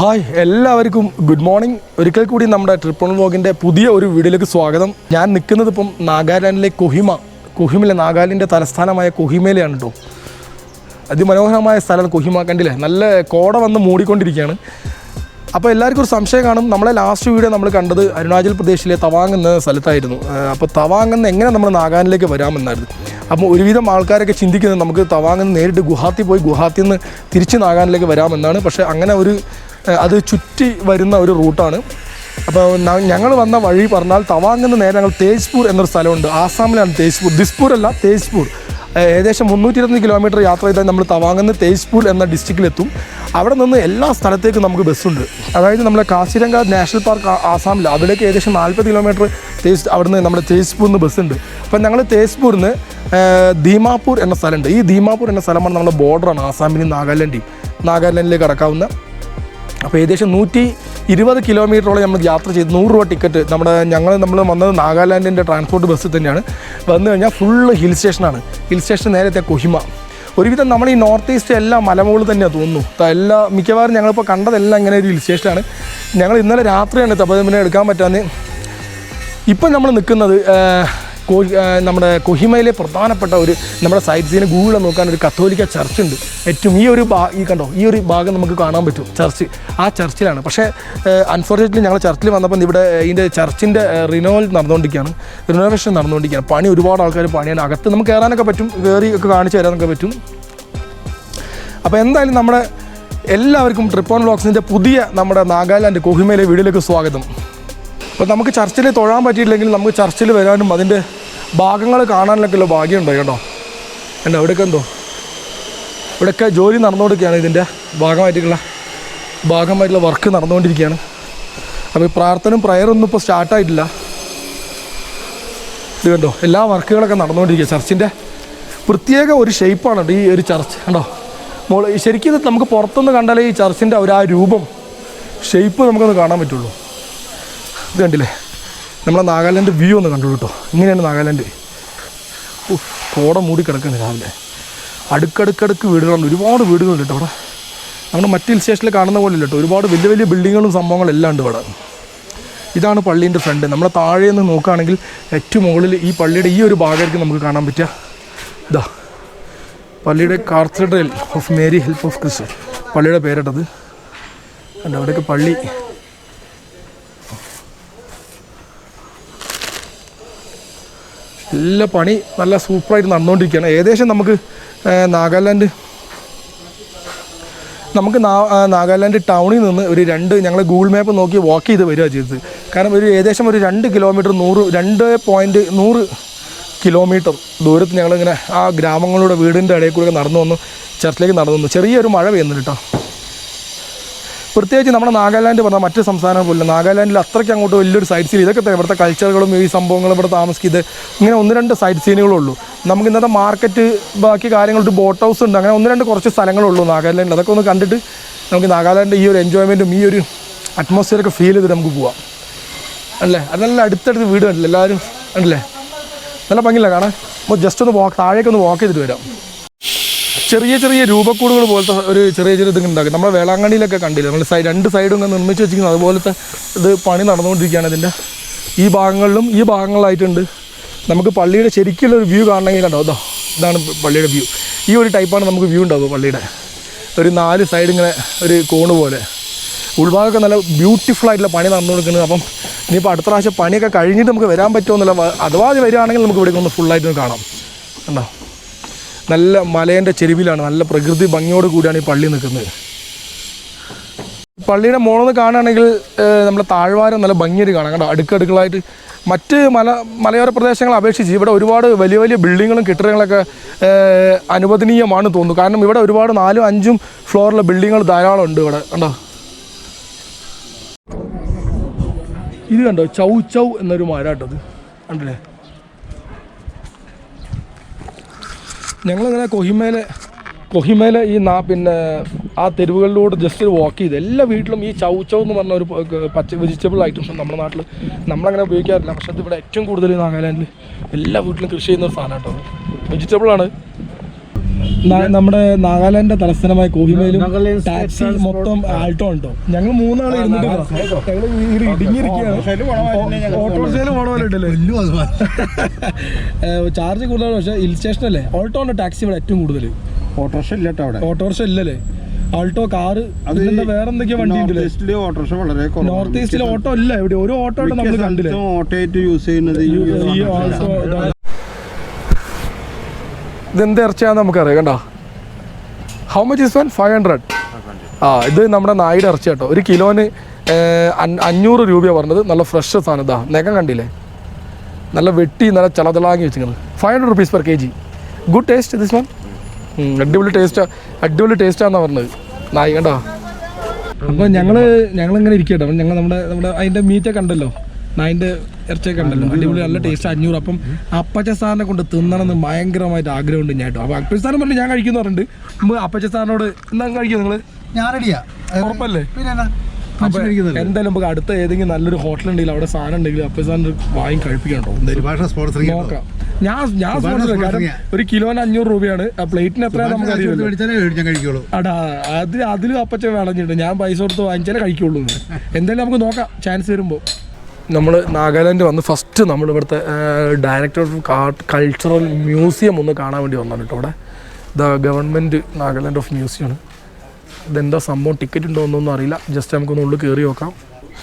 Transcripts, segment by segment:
Hi എല്ലാവർക്കും good morning. ഒരിക്കൽ കൂടി നമ്മുടെ ട്രിപ്പിൾ വ്ലോഗിന്റെ പുതിയ ഒരു വീഡിയോയിലേക്ക് സ്വാഗതം. ഞാൻ നിൽക്കുന്നത് ഇപ്പം നാഗാലാൻഡിലെ കൊഹിമ. കൊഹിമയിലെ നാഗാലാൻഡിന്റെ തലസ്ഥാനമായ കൊഹിമയിലാണ് കേട്ടോ അതിമനോഹരമായ സ്ഥലമാണ് കൊഹിമ കണ്ടില്ലേ? നല്ല കോട വന്ന് മൂടിക്കൊണ്ടിരിക്കുകയാണ്. അപ്പോൾ എല്ലാവർക്കും ഒരു സംശയം കാണും. നമ്മളെ ലാസ്റ്റ് വീഡിയോ നമ്മൾ കണ്ടത് അരുണാചൽ പ്രദേശിലെ തവാങ് എന്ന സ്ഥലത്തായിരുന്നു. അപ്പോൾ തവാങ് എന്ന് എങ്ങനെ നമ്മൾ നാഗാലാൻഡിലേക്ക് വരാമെന്നായിരുന്നു. അപ്പോൾ ഒരുവിധം ആൾക്കാരൊക്കെ ചിന്തിക്കുന്നത് നമുക്ക് തവാങ് നേരിട്ട് ഗുഹാത്തി പോയി ഗുഹാത്തിന്ന് തിരിച്ച് നാഗാലാൻഡിലേക്ക് വരാമെന്നാണ്. പക്ഷേ അങ്ങനെ ഒരു അത് ചുറ്റി വരുന്ന ഒരു റൂട്ടാണ്. അപ്പോൾ ഞങ്ങൾ വന്ന വഴി പറഞ്ഞാൽ തവാങ്ങുന്ന നേരെ ഞങ്ങൾ തേജ്പൂർ എന്നൊരു സ്ഥലമുണ്ട്. ആസാമിലാണ് തേജ്പൂർ. ദിസ്പൂർ അല്ല തേജ്പൂർ ഏകദേശം മുന്നൂറ്റി ഇരുപത്തി കിലോമീറ്റർ യാത്ര ചെയ്താൽ നമ്മൾ തവാങ്ങുന്ന തേജ്പൂർ എന്ന ഡിസ്ട്രിക്റ്റിലെത്തും. അവിടെ നിന്ന് എല്ലാ സ്ഥലത്തേക്കും നമുക്ക് ബസ്സുണ്ട്. അതായത് നമ്മുടെ കാസിരംഗ നാഷണൽ പാർക്ക് ആസാമിൽ അവിടേക്ക് ഏകദേശം നാൽപ്പത് കിലോമീറ്റർ തേജ് അവിടുന്ന് നമ്മുടെ തേജ്പൂരിൽ നിന്ന് ബസ്സുണ്ട്. അപ്പം ഞങ്ങൾ തേജ്പൂരിൽ നിന്ന് ദീമാപൂർ എന്ന സ്ഥലമുണ്ട്. ഈ ദീമാപൂർ എന്ന സ്ഥലമാണ് നമ്മുടെ ബോർഡറാണ് ആസാമിനും നാഗാലാൻഡിയും നാഗാലാൻഡിലേക്ക് കടക്കാവുന്ന അപ്പോൾ ഏകദേശം നൂറ്റി ഇരുപത് കിലോമീറ്ററോളം നമ്മൾ യാത്ര ചെയ്ത്. നൂറ് രൂപ ടിക്കറ്റ് നമ്മുടെ ഞങ്ങൾ നമ്മൾ വന്നത് നാഗാലാൻഡിന്റെ ട്രാൻസ്പോർട്ട് ബസ്സിൽ തന്നെയാണ്. വന്നു കഴിഞ്ഞാൽ ഫുള്ള് ഹിൽ സ്റ്റേഷനാണ് ഹിൽ സ്റ്റേഷൻ നേരത്തെ കൊഹിമ. ഒരുവിധം നമ്മൾ ഈ നോർത്ത് ഈസ്റ്റ് എല്ലാം മലമുകളിൽ തന്നെയാണ് തോന്നുന്നു. എല്ലാ മിക്കവാറും ഞങ്ങളിപ്പോൾ കണ്ടതെല്ലാം ഇങ്ങനെ ഒരു ഹിൽ സ്റ്റേഷനാണ് ഞങ്ങൾ ഇന്നലെ രാത്രിയാണ് പിന്നെ എടുക്കാൻ പറ്റാന്ന് ഇപ്പം നമ്മൾ നിൽക്കുന്നത് നമ്മുടെ കൊഹിമയിലെ പ്രധാനപ്പെട്ട ഒരു നമ്മുടെ സൈറ്റ് സീനെ ഗൂഗിളിൽ നോക്കാൻ ഒരു കത്തോലിക്ക ചർച്ച് ഉണ്ട്. ഏറ്റവും ഈ ഒരു ഭാ ഈ കണ്ടോ ഈ ഒരു ഭാഗം നമുക്ക് കാണാൻ പറ്റും ചർച്ച് ആ ചർച്ചിലാണ് പക്ഷേ അൺഫോർച്ചുനേറ്റ്ലി ഞങ്ങൾ ചർച്ചിൽ വന്നപ്പോൾ ഇവിടെ ഇതിന്റെ ചർച്ചിന്റെ റിനോവൽ നടന്നുകൊണ്ടിരിക്കുകയാണ്. റിനോവേഷൻ നടന്നുകൊണ്ടിരിക്കുകയാണ്. പണി ഒരുപാട് ആൾക്കാർ പണിയാണ് അകത്ത് നമുക്ക് കയറാനൊക്കെ പറ്റും കയറി ഒക്കെ കാണിച്ചു തരാനൊക്കെ പറ്റും. അപ്പോൾ എന്തായാലും നമ്മുടെ എല്ലാവർക്കും ട്രിപ്പോൺ വ്ളോഗ്സിന്റെ പുതിയ നമ്മുടെ നാഗാലാൻഡ് കൊഹിമയിലെ വീഡിയോയിലേക്ക് സ്വാഗതം. അപ്പോൾ നമുക്ക് ചർച്ചിൽ തൊഴാൻ പറ്റിയില്ലെങ്കിൽ നമുക്ക് ചർച്ചിൽ വരാനും അതിന്റെ ഭാഗങ്ങൾ കാണാനൊക്കെ ഉള്ള ഭാഗ്യമുണ്ടോ കേട്ടോ? എന്താ ഇവിടെയൊക്കെ എന്തോ? ഇവിടെയൊക്കെ ജോലി നടന്നുകൊണ്ടിരിക്കുകയാണ് ഇതിന്റെ ഭാഗമായിട്ടുള്ള ഭാഗമായിട്ടുള്ള വർക്ക് നടന്നുകൊണ്ടിരിക്കുകയാണ്. അപ്പോൾ ഈ പ്രാർത്ഥനയും പ്രയറൊന്നും ഇപ്പോൾ സ്റ്റാർട്ടായിട്ടില്ല ഇത് കണ്ടോ? എല്ലാ വർക്കുകളൊക്കെ നടന്നുകൊണ്ടിരിക്കുക. ചർച്ചിന്റെ പ്രത്യേക ഒരു ഷേപ്പാണ് ഈ ഒരു ചർച്ച്. കണ്ടോ? മോൾ ശരിക്കും ഇത് നമുക്ക് പുറത്തുനിന്ന് കണ്ടാലേ ഈ ചർച്ചിന്റെ ഒരു ആ രൂപം ഷേപ്പ് നമുക്കൊന്ന് കാണാൻ പറ്റുള്ളൂ. ഇത് കണ്ടില്ലേ? നമ്മളെ നാഗാലാൻഡ് വ്യൂ ഒന്ന് കണ്ടു കേട്ടോ ഇങ്ങനെയാണ് നാഗാലാൻഡ്. കോട മൂടി കിടക്കുന്നത് രാവിലെ. അടുക്കടുക്കടുക്ക് വീടുകളുണ്ട്. ഒരുപാട് വീടുകളുണ്ട് കേട്ടോ അവിടെ. നമ്മുടെ മറ്റ് ഹിൽ സ്റ്റേഷനിൽ കാണുന്ന പോലെ ഇല്ല കേട്ടോ ഒരുപാട് വലിയ വലിയ ബിൽഡിങ്ങുകളും സംഭവങ്ങളും എല്ലാം ഉണ്ട് ഇവിടെ. ഇതാണ് പള്ളീന്റെ ഫ്രണ്ട് നമ്മളെ താഴെ നിന്ന് നോക്കുകയാണെങ്കിൽ ഏറ്റവും മുകളിൽ ഈ പള്ളിയുടെ ഈ ഒരു ഭാഗമായിരിക്കും നമുക്ക് കാണാൻ പറ്റുക. ഇതാ പള്ളിയുടെ cathedral of Mary help of Christ പള്ളിയുടെ പേരിട്ടത്. അല്ല അവിടെയൊക്കെ പള്ളി എല്ലാ പണി നല്ല സൂപ്പറായിട്ട് നടന്നുകൊണ്ടിരിക്കുകയാണ് ഏകദേശം നമുക്ക് നാഗാലാൻഡ് നമുക്ക് നാഗാലാൻഡ് ടൗണിൽ നിന്ന് ഒരു രണ്ട് ഞങ്ങൾ ഗൂഗിൾ മാപ്പ് നോക്കി വാക്ക് ചെയ്ത് വരിക ചെയ്തത്. കാരണം ഒരു ഏകദേശം ഒരു രണ്ട് കിലോമീറ്റർ നൂറ് രണ്ട് പോയിന്റ് നൂറ് കിലോമീറ്റർ ദൂരത്ത് ഞങ്ങളിങ്ങനെ ആ ഗ്രാമങ്ങളുടെ വീടിന്റെ ഇടയിൽ കൂടെ നടന്നു വന്നു ചർച്ചിലേക്ക് നടന്നു വന്നു. ചെറിയൊരു മഴ പെയ്യുന്നുണ്ട് കേട്ടോ. പ്രത്യേകിച്ച് നമ്മുടെ നാഗാലാൻഡ് പറഞ്ഞാൽ മറ്റ് സംസ്ഥാനം പോലും നാഗാലാൻഡിൽ അത്രയ്ക്ക് അങ്ങോട്ട് വലിയൊരു സൈറ്റ് സീൻ ഇതൊക്കെ തന്നെ ഇവിടുത്തെ കൾച്ചറുകളും ഈ സംഭവങ്ങളും ഇവിടെ താമസിക്കുന്നത് ഇങ്ങനെ ഒന്ന് രണ്ട് സൈറ്റ് സീനുകളേ ഉള്ളൂ. നമുക്ക് ഇന്നത്തെ മാർക്കറ്റ് ബാക്കി കാര്യങ്ങളൊരു ബോട്ട് ഹൗസ് ഉണ്ട്. അങ്ങനെ ഒന്ന് രണ്ട് കുറച്ച് സ്ഥലങ്ങളേ ഉള്ളൂ നാഗാലാൻഡിൽ. അതൊക്കെ ഒന്ന് കണ്ടിട്ട് നമുക്ക് നാഗാലാൻഡ് ഈ ഒരു എൻജോയ്മെന്റും ഈ ഒരു അറ്റ്മോസ്ഫിയറൊക്കെ ഫീൽ ചെയ്തിട്ട് നമുക്ക് പോവാം. അല്ലേ? അത് നല്ല അടുത്തടുത്ത് വീട് കണ്ടില്ല? എല്ലാവരും ഉണ്ടല്ലേ നല്ല ഭംഗിയില്ല കാണാൻ. അപ്പോൾ ജസ്റ്റ് ഒന്ന് വാക്ക് താഴേക്ക് ഒന്ന് വാക്ക് ചെയ്തിട്ട് വരാം. ചെറിയ ചെറിയ രൂപക്കൂടുകൾ പോലത്തെ ഒരു ചെറിയ ചെറിയ ഇതൊക്കെ ഉണ്ടാക്കി. നമ്മുടെ വേളാങ്കണ്ണിയിലൊക്കെ കണ്ടില്ല? നമ്മൾ സൈഡ് രണ്ട് സൈഡും ഇങ്ങനെ നിർമ്മിച്ച് വെച്ചിരിക്കുന്നത് അതുപോലത്തെ ഇത് പണി നടന്നുകൊണ്ടിരിക്കുകയാണ് ഇതിന്റെ ഈ ഭാഗങ്ങളിലും ഈ ഭാഗങ്ങളിലായിട്ടുണ്ട്. നമുക്ക് പള്ളിയുടെ ശരിക്കുള്ള ഒരു വ്യൂ കാണണമെങ്കിൽ കണ്ടോ? അതോ ഇതാണ് പള്ളിയുടെ വ്യൂ. ഈ ഒരു ടൈപ്പാണ് നമുക്ക് വ്യൂ ഉണ്ടാവുക പള്ളിയുടെ. ഒരു നാല് സൈഡ് ഇങ്ങനെ ഒരു കോണ് പോലെ. ഉൾഭാഗമൊക്കെ നല്ല ബ്യൂട്ടിഫുൾ ആയിട്ടുള്ള പണി നടന്നു കൊടുക്കുന്നത് അപ്പം ഇനിയിപ്പോൾ അടുത്ത പ്രാവശ്യം പണിയൊക്കെ കഴിഞ്ഞിട്ട് നമുക്ക് വരാൻ പറ്റുമോ എന്നുള്ള അഥവാ അത് വരികയാണെങ്കിൽ നമുക്ക് ഇവിടെ ഒന്ന് ഫുള്ളായിട്ട് കാണാം. കണ്ടോ? നല്ല മലേന്റെ ചെരുവിലാണ് നല്ല പ്രകൃതി ഭംഗിയോട് കൂടിയാണ് ഈ പള്ളി നിൽക്കുന്നത്. പള്ളിയുടെ മുകളിൽ നിന്ന് കാണുകയാണെങ്കിൽ നമ്മുടെ താഴ്വാരം നല്ല ഭംഗിയായിട്ട് കാണാം. കണ്ടോ? അടുക്കടുക്കളായിട്ട് മറ്റ് മല മലയോര പ്രദേശങ്ങളെ അപേക്ഷിച്ച് ഇവിടെ ഒരുപാട് വലിയ വലിയ ബിൽഡിങ്ങുകളും കെട്ടിടങ്ങളൊക്കെ അനുവദനീയമാണ് തോന്നുന്നു. കാരണം ഇവിടെ ഒരുപാട് നാലും അഞ്ചും ഫ്ലോറിലെ ബിൽഡിങ്ങുകൾ ധാരാളം ഉണ്ട് ഇവിടെ. കണ്ടോ? ഇത് കണ്ടോ? ചൗ ചൗ എന്നൊരു മരാട്ടത്. കണ്ടില്ലേ? ഞങ്ങളിങ്ങനെ കൊഹിമയിലെ കൊഹിമയിലെ ഈ നാ പിന്നെ ആ തെരുവുകളിലൂടെ ജസ്റ്റ് വാക്ക് ചെയ്ത് എല്ലാ വീട്ടിലും ഈ ചൗ ചൗ എന്ന് പറഞ്ഞ ഒരു പച്ച വെജിറ്റബിൾ ഐറ്റംസ് നമ്മുടെ നാട്ടിൽ നമ്മളങ്ങനെ ഉപയോഗിക്കാറില്ല. പക്ഷേ ഇവിടെ ഏറ്റവും കൂടുതൽ നാഗാലാൻഡിൽ എല്ലാ വീട്ടിലും കൃഷി ചെയ്യുന്ന ഒരു സാധനം കേട്ടോ വെജിറ്റബിളാണ് നമ്മുടെ നാഗാലാൻഡിന്റെ തലസ്ഥാനമായ കോഹിമയിലും ടാക്സി മൊത്തം ആൾട്ടോ ഉണ്ടോ? ഞങ്ങൾ മൂന്നാളെ ഇരുന്നിട്ട് ഞങ്ങൾ ഇടുങ്ങിയിരിക്കുകയാണ്. ചാർജ് കൂടുതലാണ് പക്ഷേ ഹിൽ സ്റ്റേഷൻ അല്ലേ? ഓൾട്ടോ ഉണ്ട് ടാക്സി ഇവിടെ ഏറ്റവും കൂടുതൽ ഓട്ടോറിക്ഷ ഇല്ല കേട്ടോ അവിടെ. ഓട്ടോറിക്ഷ ഇല്ലല്ലേ? ആൾട്ടോ കാറ് അത് അതിന്റെ വേറെ എന്തൊക്കെയാ വണ്ടി നോർത്ത് ഓട്ടോറിക്ഷ വളരെ കുറവാണ്. നോർത്ത് ഈസ്റ്റിലെ ഓട്ടോ ഇല്ല. ഇവിടെ ഒരു ഓട്ടോ നമ്മൾ കണ്ടില്ല? ഓട്ടോ ആയിട്ട് യൂസ് ചെയ്യുന്നത് ഈ ഈ ഓട്ടോറിക്ഷ. ആൾട്ടോ ഇതാണ്. ഇതെന്ത് ഇറച്ചിയാന്ന് നമുക്കറിയാം കണ്ടോ? How much is one five hundred ആ ഇത് നമ്മുടെ നായുടെ ഇറച്ചി കേട്ടോ. ഒരു കിലോന് അഞ്ഞൂറ് രൂപയാണ് പറഞ്ഞത്. നല്ല ഫ്രഷ് സാധനം ഇതാ. നെഗം കണ്ടില്ലേ? നല്ല വെട്ടി നല്ല ചളതളാങ്ങി വെച്ചിങ്ങനെ five hundred rupees per K G good taste this one അടിപൊളി ടേസ്റ്റ് അടിപൊളി ടേസ്റ്റാന്നാ പറഞ്ഞത്. നായി കണ്ടോ? അപ്പോൾ ഞങ്ങൾ ഇങ്ങനെ ഇരിക്കട്ടോ ഞങ്ങൾ നമ്മുടെ നമ്മുടെ അതിന്റെ മീറ്റൊക്കെ ഉണ്ടല്ലോ നായിന്റെ ഇറച്ചിയൊക്കെ ഉണ്ടല്ലോ. അടിപൊളി നല്ല ടേസ്റ്റ് അഞ്ഞൂറ്. അപ്പം അപ്പച്ച സാറിനെ കൊണ്ട് തിന്നണമെന്ന് ഭയങ്കരമായിട്ട് ആഗ്രഹമുണ്ട് ഞാൻ കേട്ടോ. അപ്പോൾ അപ്പച്ച സാറിന് പറഞ്ഞു ഞാൻ കഴിക്കുന്നു പറഞ്ഞിട്ട്. നമ്മൾ അപ്പച്ച സാറിനോട് എന്നാ കഴിക്കും നിങ്ങൾ ഞാൻ റെഡിയാ ഉറപ്പല്ലേ? എന്തായാലും നമുക്ക് അടുത്ത ഏതെങ്കിലും നല്ലൊരു ഹോട്ടൽ ഉണ്ടെങ്കിൽ അവിടെ സാധനം ഉണ്ടെങ്കിൽ അപ്പൊ സാറിന് വാങ്ങി കഴിപ്പിക്കണോ നോക്കാം. ഞാൻ ഞാൻ കാരണം ഒരു കിലോന് അഞ്ഞൂറ് രൂപയാണ്. ആ പ്ലേറ്റിന് എത്രയാണ് നമുക്ക് അറിയില്ല അടാ അത് അതിലും അപ്പച്ച വേണമെന്നുണ്ട് ഞാൻ പൈസ കൊടുത്ത് വാങ്ങിച്ചാലേ കഴിക്കുള്ളൂ. എന്തായാലും നമുക്ക് നോക്കാം. ചാൻസ് വരുമ്പോൾ നമ്മൾ നാഗാലാൻഡ് വന്ന് ഫസ്റ്റ് നമ്മൾ ഇവിടുത്തെ ഡയറക്ടർ ഓഫ് കൾച്ചറൽ മ്യൂസിയം ഒന്ന് കാണാൻ വേണ്ടി വന്നാണ് കേട്ടോ അവിടെ. ദ ഗവൺമെന്റ് നാഗാലാൻഡ് ഓഫ് മ്യൂസിയമാണ് ഇതെന്താ സംഭവം? ടിക്കറ്റ് ഉണ്ടോ എന്നൊന്നും അറിയില്ല. ജസ്റ്റ് നമുക്കൊന്ന് ഉള്ളിൽ കയറി നോക്കാം.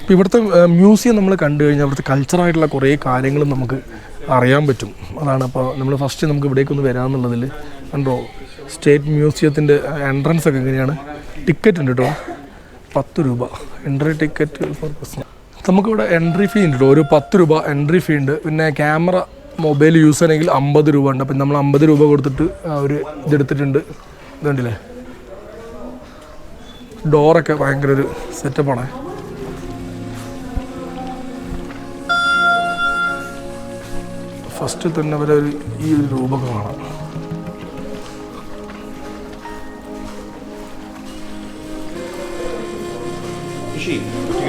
ഇപ്പോൾ ഇവിടുത്തെ മ്യൂസിയം നമ്മൾ കണ്ടു കഴിഞ്ഞാൽ ഇവിടുത്തെ കൾച്ചറായിട്ടുള്ള കുറേ കാര്യങ്ങളും നമുക്ക് അറിയാൻ പറ്റും. അതാണ് അപ്പോൾ നമ്മൾ ഫസ്റ്റ് നമുക്ക് ഇവിടേക്കൊന്ന് വരാമെന്നുള്ളതിൽ കണ്ടോ? സ്റ്റേറ്റ് മ്യൂസിയത്തിന്റെ എൻട്രൻസ് ഒക്കെ എങ്ങനെയാണ്? ടിക്കറ്റ് ഉണ്ട് കേട്ടോ. പത്ത് രൂപ. എൻട്രി ടിക്കറ്റ് ഫോർ പേഴ്സൺ നമുക്കിവിടെ എൻട്രി ഫീ ഉണ്ട് ഒരു പത്ത് രൂപ എൻട്രി ഫീ ഉണ്ട്. പിന്നെ ക്യാമറ മൊബൈൽ യൂസ് ചെയ്യണമെങ്കിൽ അമ്പത് രൂപ ഉണ്ട്. അപ്പം നമ്മൾ അമ്പത് രൂപ കൊടുത്തിട്ട് ഒരു ഇതെടുത്തിട്ടുണ്ട്. ഇതുണ്ടല്ലേ ഡോറൊക്കെ ഭയങ്കര ഒരു സെറ്റപ്പാണ് ഫസ്റ്റ് തന്നെ വരെ ഒരു ഈ ഒരു രൂപമൊക്കെ കാണാം.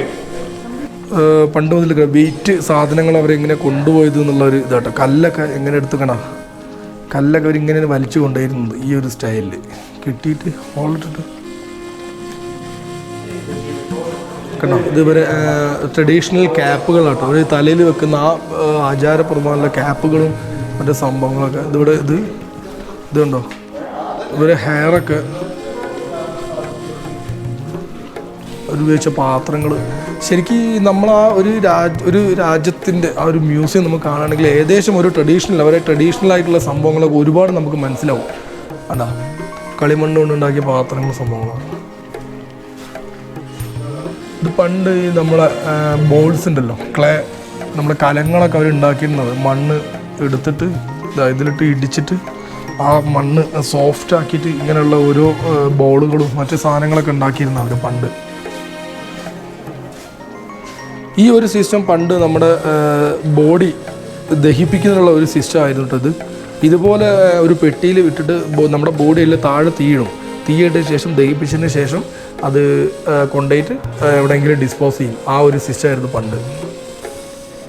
ഏഹ് പണ്ട് മുതൽ വെയിറ്റ് സാധനങ്ങൾ അവരെങ്ങനെ കൊണ്ടുപോയത് എന്നുള്ളൊരു ഇതാട്ടോ. കല്ലൊക്കെ എങ്ങനെ എടുത്തുക്കണ? കല്ലൊക്കെ അവരിങ്ങനെ വലിച്ചു കൊണ്ടുപോയിരുന്നത് ഈ ഒരു സ്റ്റൈലിൽ കിട്ടിയിട്ട് ഹോളിട്ടിട്ട് കണ്ടോ? ഇതുവരെ ട്രഡീഷണൽ ക്യാപ്പുകളാട്ടോ അവർ തലയിൽ വെക്കുന്ന ആ ആചാരപ്രമാണമുള്ള ക്യാപ്പുകളും മറ്റേ സംഭവങ്ങളൊക്കെ. ഇതിവിടെ ഇത് ഇതുണ്ടോ? ഇവരെ ഹെയറൊക്കെ ഉപയോഗിച്ച പാത്രങ്ങൾ ശരിക്കും നമ്മൾ ആ ഒരു രാജ് ഒരു രാജ്യത്തിന്റെ ആ ഒരു മ്യൂസിയം നമുക്ക് കാണുകയാണെങ്കിൽ ഏകദേശം ഒരു ട്രഡീഷണൽ അവരെ ട്രഡീഷണൽ ആയിട്ടുള്ള സംഭവങ്ങളൊക്കെ ഒരുപാട് നമുക്ക് മനസ്സിലാവും. അതാ കളിമണ്ണ് കൊണ്ടുണ്ടാക്കിയ പാത്രങ്ങൾ സംഭവങ്ങളാണ്. ഇത് പണ്ട് ഈ നമ്മളെ ബോൾസ് ഉണ്ടല്ലോ ക്ലേ നമ്മുടെ കലങ്ങളൊക്കെ അവർ ഉണ്ടാക്കിയിരുന്നത്. മണ്ണ് എടുത്തിട്ട് ഇതിലിട്ട് ഇടിച്ചിട്ട് ആ മണ്ണ് സോഫ്റ്റ് ആക്കിയിട്ട് ഇങ്ങനെയുള്ള ഓരോ ബോളുകളും മറ്റു സാധനങ്ങളൊക്കെ ഉണ്ടാക്കിയിരുന്നു അവർ പണ്ട്. ഈ ഒരു സിസ്റ്റം പണ്ട് നമ്മുടെ ബോഡി ദഹിപ്പിക്കുന്നതിനുള്ള ഒരു സിസ്റ്റം ആയിരുന്നു കേട്ടോ ഇത് ഇതുപോലെ ഒരു പെട്ടിയിൽ വിട്ടിട്ട് നമ്മുടെ ബോഡി ബോഡിയിൽ താഴെ തീയിടും. തീയിട്ട ശേഷം ദഹിപ്പിച്ചതിന് ശേഷം അത് കൊണ്ടുപോയിട്ട് എവിടെയെങ്കിലും ഡിസ്പോസ് ചെയ്യും. ആ ഒരു സിസ്റ്റം ആയിരുന്നു പണ്ട്.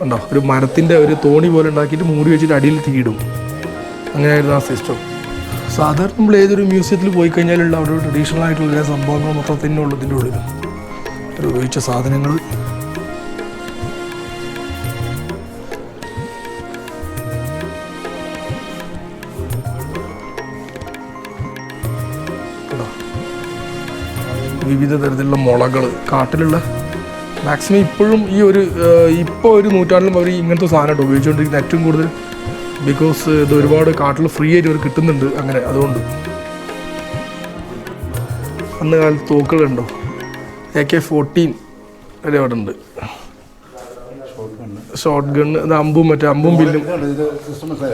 ഉണ്ടോ ഒരു മരത്തിന്റെ ഒരു തോണി പോലെ ഉണ്ടാക്കിയിട്ട് മൂടി വെച്ചിട്ട് അടിയിൽ തീയിടും. അങ്ങനെയായിരുന്നു ആ സിസ്റ്റം സാധാരണ നമ്മൾ ഏതൊരു മ്യൂസിയത്തിൽ പോയി കഴിഞ്ഞാലുള്ള അവിടെ ട്രഡീഷണൽ ആയിട്ടുള്ള എല്ലാ സംഭവങ്ങളും മൊത്തത്തിന്റെ ഉള്ളതിന്റെ ഉള്ളിൽ ഉപയോഗിച്ച സാധനങ്ങൾ വിവിധ തരത്തിലുള്ള മുളകൾ കാട്ടിലുള്ള മാക്സിമം ഇപ്പോഴും ഈ ഒരു ഇപ്പോൾ ഒരു നൂറ്റാണ്ടിലും അവർ ഇങ്ങനത്തെ സാധനമായിട്ട് ഉപയോഗിച്ചുകൊണ്ടിരിക്കുന്ന ഏറ്റവും കൂടുതൽ ബിക്കോസ് ഇത് ഒരുപാട് കാട്ടിൽ ഫ്രീ ആയിട്ട് അവർ കിട്ടുന്നുണ്ട് അങ്ങനെ അതുകൊണ്ട്. അന്ന് കാലത്ത് തോക്കുകളുണ്ടോ എ കെ ഫോർട്ടീൻ വരെ അവിടെ ഉണ്ട്. ഷോർട്ട് ഗണ്ണ് അത് അമ്പും മറ്റേ അമ്പും ബില്ലും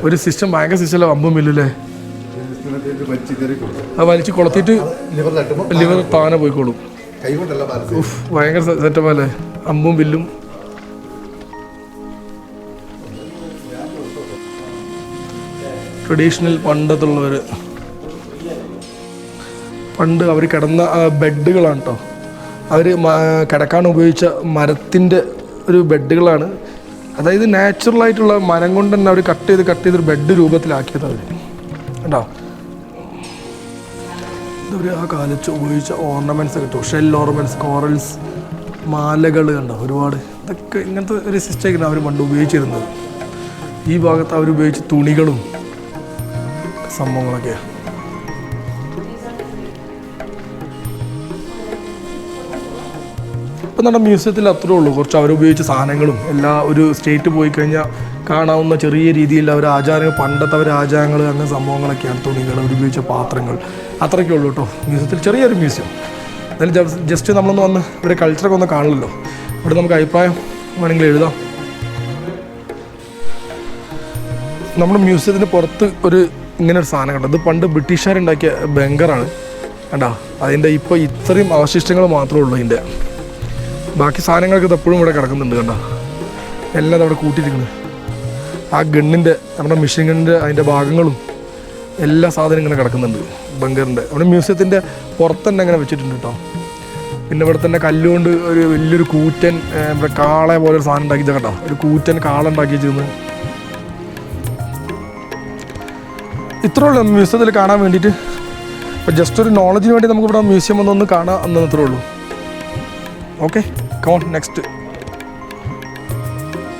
ഒരു സിസ്റ്റം ഭയങ്കര സിസ്റ്റമല്ല അമ്പും ബില്ലും അല്ലേ? അത് വലിച്ച് കൊളത്തിട്ട് ലിവർ താനെ പോയിക്കോളും ഭയങ്കര അല്ലേ അമ്പും വില്ലും. ട്രഡീഷണൽ പണ്ടത്തുള്ളവർ പണ്ട് അവർ കിടന്ന ആ, ബെഡുകളാണ് കേട്ടോ അവർ കിടക്കാൻ ഉപയോഗിച്ച മരത്തിന്റെ ഒരു ബെഡുകളാണ്. അതായത് നാച്ചുറൽ ആയിട്ടുള്ള മരം കൊണ്ട് തന്നെ അവർ കട്ട് ചെയ്ത് കട്ട് ചെയ്തൊരു ബെഡ് രൂപത്തിലാക്കിയത് അവർ കേട്ടോ ഇതൊരു ആ കാലത്ത് ഉപയോഗിച്ച ഓർണമെന്റ്സ് കിട്ടും. ഷെൽ ഓർണമെന്റ്സ് കോറൽസ് മാലകൾ കണ്ടോ? ഒരുപാട്. ഇതൊക്കെ ഇങ്ങനത്തെ ഒരു സിസ്റ്റമൊക്കെയാണ് അവർ പണ്ട് ഉപയോഗിച്ചിരുന്നത്. ഈ ഭാഗത്ത് അവർ ഉപയോഗിച്ച തുണികളും സംഭവങ്ങളൊക്കെയാണ് ഇപ്പം നമ്മുടെ മ്യൂസിയത്തിൽ അത്രേ ഉള്ളൂ. കുറച്ച് അവരുപയോഗിച്ച സാധനങ്ങളും. എല്ലാ ഒരു സ്റ്റേറ്റ് പോയി കഴിഞ്ഞാൽ കാണാവുന്ന ചെറിയ രീതിയിൽ അവർ ആചാരങ്ങൾ പണ്ടത്തെ അവർ ആചാരങ്ങൾ അങ്ങനെ സംഭവങ്ങളൊക്കെയാണ് തുണികൾ അവരുപയോഗിച്ച പാത്രങ്ങൾ. അത്രയ്ക്കേ ഉള്ളൂ കേട്ടോ. മ്യൂസിയത്തിൽ ചെറിയൊരു മ്യൂസിയം. എന്നാലും ജസ്റ്റ് നമ്മളൊന്ന് വന്ന് ഇവിടെ കൾച്ചറൊക്കെ ഒന്ന് കാണുമല്ലോ ഇവിടെ നമുക്ക് അഭിപ്രായം വേണമെങ്കിൽ എഴുതാം. നമ്മുടെ മ്യൂസിയത്തിന് പുറത്ത് ഒരു ഇങ്ങനെ ഒരു സാധനം കണ്ടത് പണ്ട് ബ്രിട്ടീഷുകാരുണ്ടാക്കിയ ബംഗറാണ്. കണ്ടാ? അതിന്റെ ഇപ്പോൾ ഇത്രയും അവശിഷ്ടങ്ങൾ മാത്രമേ ഉള്ളൂ ഇതിന്റെ ബാക്കി സാധനങ്ങളൊക്കെ ഇത് എപ്പോഴും ഇവിടെ കിടക്കുന്നുണ്ട് കണ്ടോ. എല്ലാം അവിടെ കൂട്ടിയിരിക്കുന്നത് ആ ഗണ്ണിന്റെ നമ്മുടെ മെഷീൻ ഗണ്ണിന്റെ അതിന്റെ ഭാഗങ്ങളും എല്ലാ സാധനവും ഇങ്ങനെ കിടക്കുന്നുണ്ട്. ബങ്കറിന്റെ നമ്മുടെ മ്യൂസിയത്തിന്റെ പുറത്ത് അങ്ങനെ വെച്ചിട്ടുണ്ട് കേട്ടോ. പിന്നെ ഇവിടെ തന്നെ കല്ലുകൊണ്ട് ഒരു വലിയൊരു കൂറ്റൻ ഇവിടെ കാള പോലെ ഒരു സാധനം ഉണ്ടാക്കി. കേട്ടോ ഒരു കൂറ്റൻ കാള ഉണ്ടാക്കി വെച്ചിരുന്നു. ഇത്രേ ഉള്ളൂ മ്യൂസിയത്തിൽ കാണാൻ വേണ്ടിയിട്ട്. അപ്പോൾ ജസ്റ്റ് ഒരു നോളജിന് വേണ്ടി നമുക്ക് ഇവിടെ മ്യൂസിയം ഒന്നൊന്ന് കാണാം എന്നത്രേ ഉള്ളൂ. Okay come on next